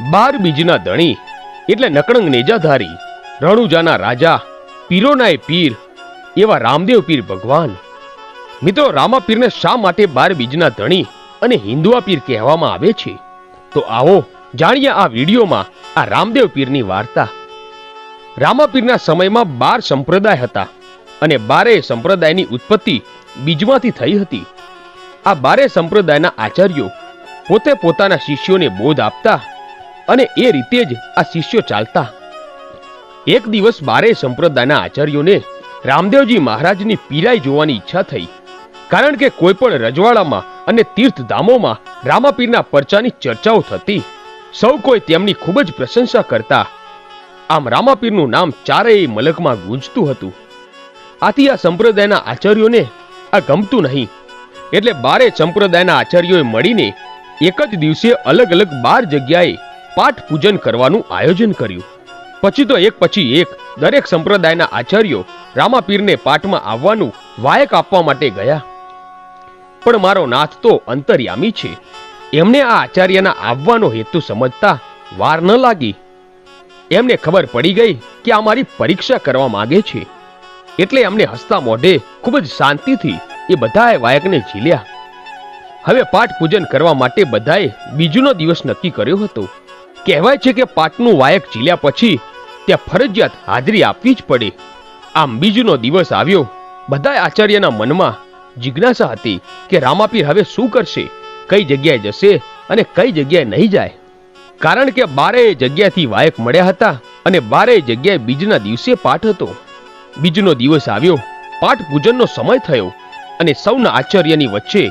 બાર બીજના ધણી, એટલે નકળંગ નેજાધારી, રણુજાના રાજા, પીરોનાય પીર, એવા રામદેવ પીર ભગવાન. મિત્રો, રામા પીરને શા માટે બાર બીજના ધણી અને હિન્દુઆ પીર કહેવામાં આવે છે? તો આવો જાણીએ આ વિડીયોમાં આ રામદેવ પીરની વાર્તા. રામાપીરના સમયમાં બાર સંપ્રદાય હતા અને બારે સંપ્રદાયની ઉત્પત્તિ બીજમાંથી થઈ હતી. આ બારે સંપ્રદાયના આચાર્યો પોતે પોતાના શિષ્યોને બોધ આપતા અને એ રીતે જ આ શિષ્યો ચાલતા. એક દિવસ બારે સંપ્રદાયના આચાર્યોને રામદેવજી મહારાજની પીરાઈ જોવાની ઈચ્છા થઈ. કારણ કે કોઈ પણ રજવાડામાં અને તીર્થધામોમાં રામાપીરના પરચાની ચર્ચાઓ થતી. સૌ કોઈ તેમની ખૂબ જ પ્રશંસા કરતા. આમ રામાપીરનું નામ ચારેય મલકમાં ગુંજતું હતું. આથી આ સંપ્રદાયના આચાર્યોને આ ગમતું નહીં. એટલે બારે સંપ્રદાયના આચાર્યોએ મળીને એક જ દિવસે અલગ અલગ બાર જગ્યાએ પાઠ પૂજન કરવાનું આયોજન કર્યું. પછી તો એક પછી એક દરેક સંપ્રદાયના આચાર્યો રામાપીરને પાઠમાં આવવાનું વાયક આપવા માટે ગયા. પણ મારો નાથ તો અંતર્યામી છે. એમને આ આચાર્યના આવવાનો હેતુ સમજતા વાર ન લાગી. એમને ખબર પડી ગઈ કે આ મારી પરીક્ષા કરવા માંગે છે. એટલે એમને હસતા મોઢે ખૂબ જ શાંતિથી એ બધાએ વાયકને ઝીલ્યા. હવે પાઠ પૂજન કરવા માટે બધાએ બીજોનો દિવસ નક્કી કર્યો હતો. કહેવાય છે કે પાટનું વાયક ઝીલ્યા પછી ત્યાં ફરજિયાત હાજરી આપવી જ પડે. આમ બીજનો દિવસ આવ્યો. બધા આચાર્યના મનમાં જિજ્ઞાસા હતી કે રામાપીર હવે શું કરશે? કઈ જગ્યાએ જશે અને કઈ જગ્યાએ નહીં જાય? કારણ કે બારેય જગ્યાથી વાયક મળ્યા હતા અને બારેય જગ્યાએ બીજના દિવસે પાઠ હતો. બીજનો દિવસ આવ્યો. પાઠ પૂજનનો સમય થયો અને સૌના આચાર્યની વચ્ચે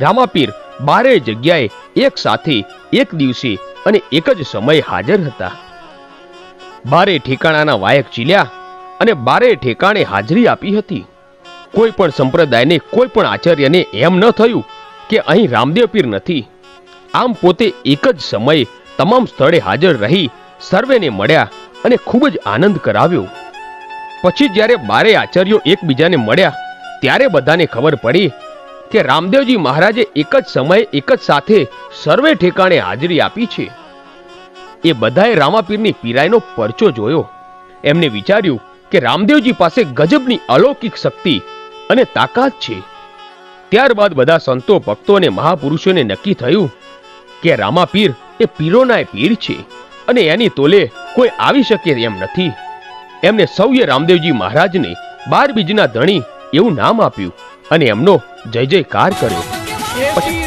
રામાપીર બારેય જગ્યાએ એક સાથે એક દિવસે અને એક જ સમયે હાજર હતા. બારે ઠેકાણાના વાયક ચીલ્યા અને બારે ઠેકાણે હાજરી આપી હતી. કોઈ પણ સંપ્રદાયને, કોઈ પણ આચાર્યને એમ ન થયું કે અહીં રામદેવ પીર નથી. આમ પોતે એક જ સમયે તમામ સ્થળે હાજર રહી સર્વેને મળ્યા અને ખૂબ જ આનંદ કરાવ્યો. પછી જ્યારે બારે આચાર્યો એકબીજાને મળ્યા, ત્યારે બધાને ખબર પડી કે રામદેવજી મહારાજે એક જ સમયે એક જ સાથે સર્વે ઠેકાણે હાજરી આપી છે. એ બધાએ રામાપીરની પીરાઈનો પરચો જોયો. એમને વિચાર્યું કે રામદેવજી પાસે ગજબની અલૌકિક શક્તિ અને તાકાત છે. ત્યારબાદ બધા સંતો, ભક્તો અને મહાપુરુષોને નક્કી થયું કે રામાપીર એ પીરોના પીર છે અને એની તોલે કોઈ આવી શકે એમ નથી. એમને સૌએ રામદેવજી મહારાજને બાર બીજના ધણી એવું નામ આપ્યું. અને એમનો જય જયકાર કર્યો. પછી